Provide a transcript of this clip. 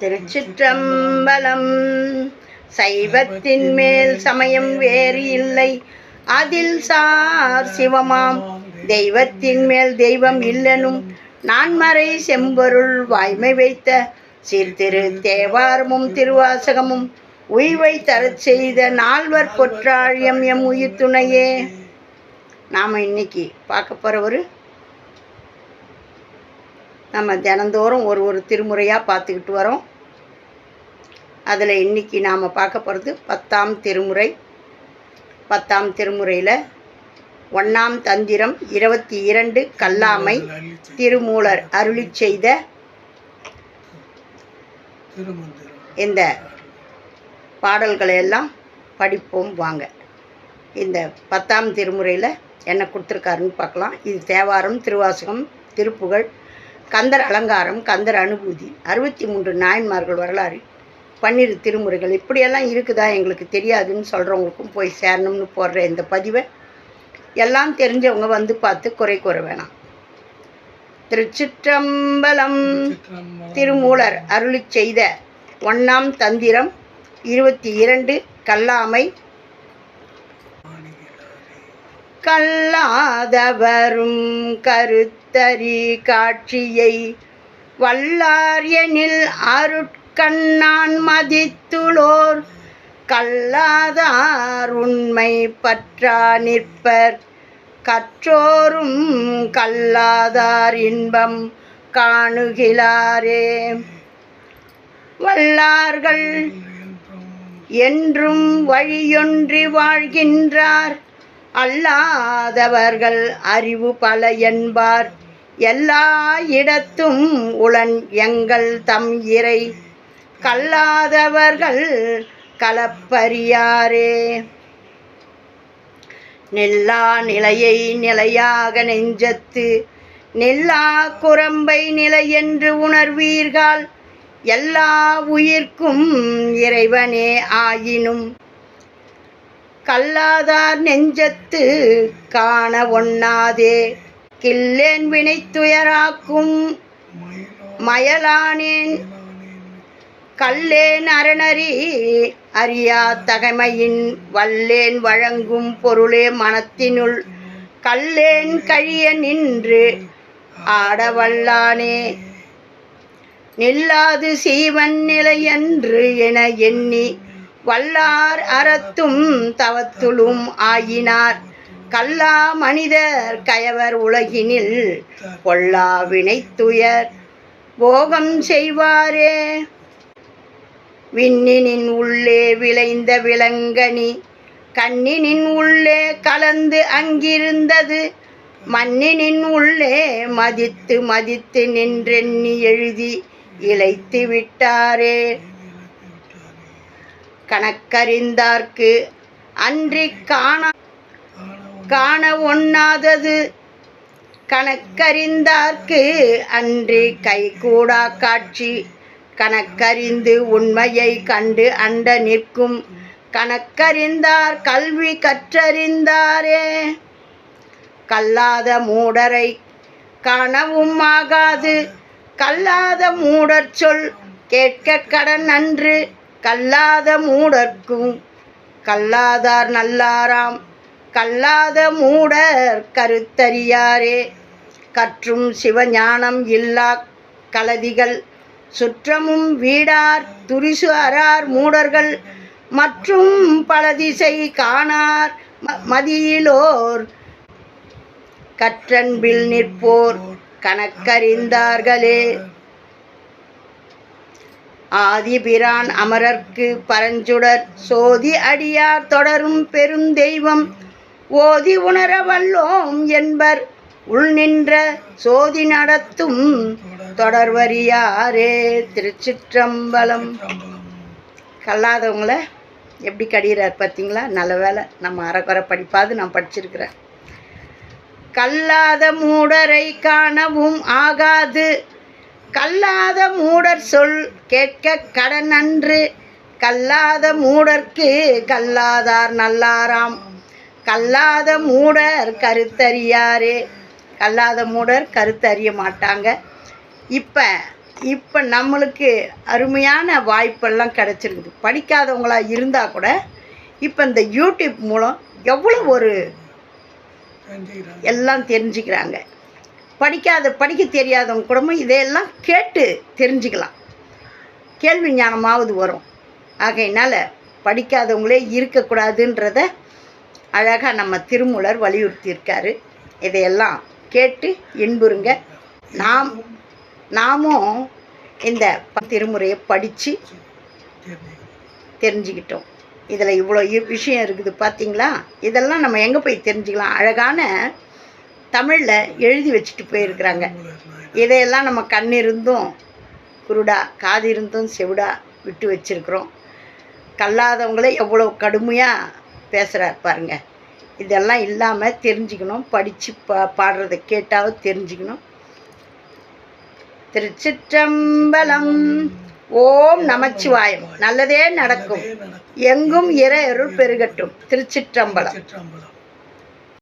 திருச்சிற்றம்பலம். சைவத்தின் மேல் சமயம் வேறு இல்லை. அதில் சார் சிவமாம். தெய்வத்தின் மேல் தெய்வம் இல்லனும் நான்மறை செம்பொருள் வாய்மை வைத்த சீர்திரு தேவாரமும் திருவாசகமும் உய்வை தரச் செய்த நால்வர் பொற்றாழியம் எம் உயிர் துணையே. நாம் இன்னைக்கு பார்க்க போகிற ஒரு நம்ம தினந்தோறும் ஒரு ஒரு திருமுறையாக பார்த்துக்கிட்டு வரோம். அதில் இன்னைக்கு நாம் பார்க்க போகிறது பத்தாம் திருமுறை. பத்தாம் திருமுறையில் ஒன்றாம் தந்திரம் இருபத்தி இரண்டு கல்லாமை திருமூலர் அருளி செய்த இந்த பாடல்களை எல்லாம் படிப்போம் வாங்க. இந்த பத்தாம் திருமுறையில் என்ன கொடுத்துருக்காருன்னு பார்க்கலாம். இது தேவாரம் திருவாசகம் திருப்புகழ் கந்தர் அலங்காரம் கந்தர் அனுபூதி அறுபத்தி மூன்று நாயன்மார்கள் வரலாறு பன்னிரு திருமுறைகள். இப்படியெல்லாம் இருக்குதா எங்களுக்கு தெரியாதுன்னு சொல்கிறவங்களுக்கும் போய் சேரணும்னு போடுற இந்த பதிவை எல்லாம் தெரிஞ்சவங்க வந்து பார்த்து குறை கூற வேணாம். திருச்சிற்றம்பலம் திருமூலர் அருளி செய்த ஒன்றாம் தந்திரம் இருபத்தி இரண்டு கல்லாமை. கல்லாதவரும் கருத்தறி காட்சியை வல்லார் எனில் கண்ணான் மதித்துளோர் கல்லாதார் உண்மை பற்றா நிற்பர். கற்றோரும் கல்லாதார் இன்பம் காணுகிலாரே. வல்லார்கள் என்றும் வழியொன்றி வாழ்கின்றார். அல்லாதவர்கள் அறிவு பல என்பார். எல்லா இடத்தும் உளன் எங்கள் தம் இறை. கல்லாதவர்கள் கலப்பறியாரே. நெல்லா நிலையை நிலையாக நெஞ்சத்து நெல்லா குரம்பை நிலை என்று உணர்வீர்கள். எல்லா உயிர்க்கும் இறைவனே ஆயினும். கல்லாதார் நெஞ்சத்து காண ஒண்ணாதே. கில்லேன் வினை துயராக்கும் மயலானேன் கல்லேன் அரணறி அறியா தகைமையின் வல்லேன் வழங்கும் பொருளே மனத்தினுள். கல்லேன் கழிய நின்று ஆடவல்லானே நில்லாது சீவன் நிலையன்று என எண்ணி வல்லார் அறத்தும் தவத்துளும் ஆயினார். கல்லா மனிதர் கயவர் உலகினில் கொல்லா வினைத்துயர். போகம் செய்வாரே விண்ணினின் உள்ளே விளைந்த விலங்கனி கண்ணினின் உள்ளே கலந்து அங்கிருந்தது. மண்ணினின் உள்ளே மதித்து மதித்து நின்றெண்ணி எழுதி இழைத்து விட்டாரே. கணக்கறிந்தார்க்கு அன்றி காண காண ஒண்ணாதது. கணக்கறிந்தார்க்கு அன்றி கைகூடா காட்சி. கணக்கறிந்து உண்மையை கண்டு அண்ட நிற்கும். கணக்கறிந்தார் கல்வி கற்றறிந்தாரே. கல்லாத மூடரை காணவும் ஆகாது. கல்லாத மூடர் சொல் கேட்க கடன் அன்று. கல்லாத மூடர்க்கும் கல்லாதார் நல்லாராம். கல்லாத மூடர் கருத்தறியாரே. கற்றும் சிவஞானம் இல்லா கலதிகள் சுற்றமும் வீடார் துரிசு அறார் மூடர்கள் மற்றும் பல திசை காணார் ம- மதியிலோர். கற்றன்பில் நிற்போர் கணக்கறிந்தார்களே. ஆதிபிரான் அமரர்க்கு பரஞ்சுடர் சோதி அடியார் தொடரும் பெருந்தெய்வம். ஓதி உணர வல்லோம் என்பர் உள் நின்ற சோதி நடத்தும் தொடர்வரியாரே திருச்சிற்றம்பலம். கல்லாதவங்கள எப்படி கடிகிறார் பார்த்தீங்களா நல்ல வேலை நம்ம அறக்குறை படிப்பாது நான் படிச்சிருக்கிறேன். கல்லாத மூடரை காணவும் ஆகாது. கல்லாத மூடர் சொல் கேட்க கடன் அன்று. கல்லாத மூடர்க்கு கல்லாதார் நல்லாராம். கல்லாத மூடர் கருத்தறியாரே. கல்லாத மூடர் கருத்தறிய மாட்டாங்க. இப்போ இப்போ நம்மளுக்கு அருமையான வாய்ப்பெல்லாம் கிடச்சிருக்குது. படிக்காதவங்களா இருந்தால் கூட இப்போ இந்த யூடியூப் மூலம் எவ்வளோ ஒரு எல்லாம் தெரிஞ்சுக்கிறாங்க. படிக்காத படிக்க தெரியாதவங்க கூட இதையெல்லாம் கேட்டு தெரிஞ்சுக்கலாம். கேள்வி ஞானமாவது வரும். ஆகையினால படிக்காதவங்களே இருக்கக்கூடாதுன்றத அழகாக நம்ம திருமூலர் வலியுறுத்தியிருக்காரு. இதையெல்லாம் கேட்டு இன்புறுங்க. நாம் நாமும் இந்த திருமுறையை படித்து தெரிஞ்சுக்கிட்டோம். இதில் இவ்வளோ இ- விஷயம் இருக்குது பார்த்தீங்களா இதெல்லாம் நம்ம எங்கே போய் தெரிஞ்சுக்கலாம்? அழகான தமிழில் எழுதி வச்சுட்டு போயிருக்கிறாங்க. இதையெல்லாம் நம்ம கண் இருந்தும் குருடா காது இருந்தும் செவிடா விட்டு வச்சுருக்குறோம். கல்லாதவங்களே எவ்வளோ கடுமையாக பேசுகிறார் பாருங்க. இதெல்லாம் இல்லாமல் தெரிஞ்சுக்கணும் படித்து பா பாடுறதை கேட்டாவது தெரிஞ்சுக்கணும். திருச்சிற்றம்பலம். ஓம் நமச்சிவாயம். நல்லதே நடக்கும். எங்கும் இர அருள் பெருகட்டும். திருச்சிற்றம்பலம்.